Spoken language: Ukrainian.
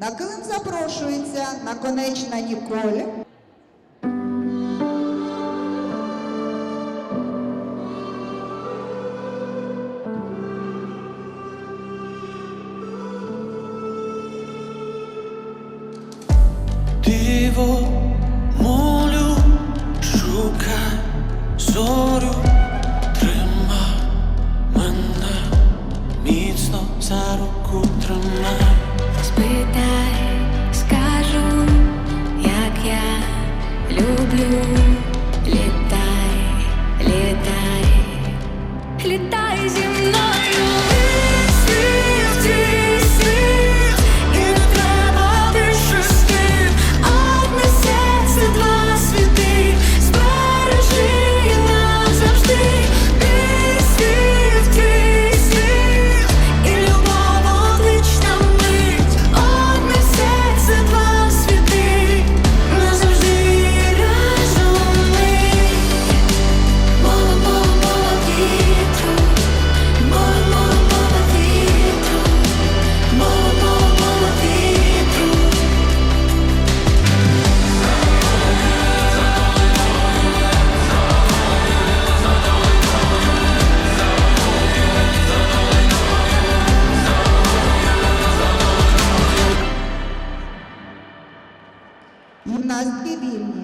На килим запрошується наконечна ніколі, Диво молю, шукай зорю, трима мене, міцно за руку тримай. Спитай. літа. 云南 nais.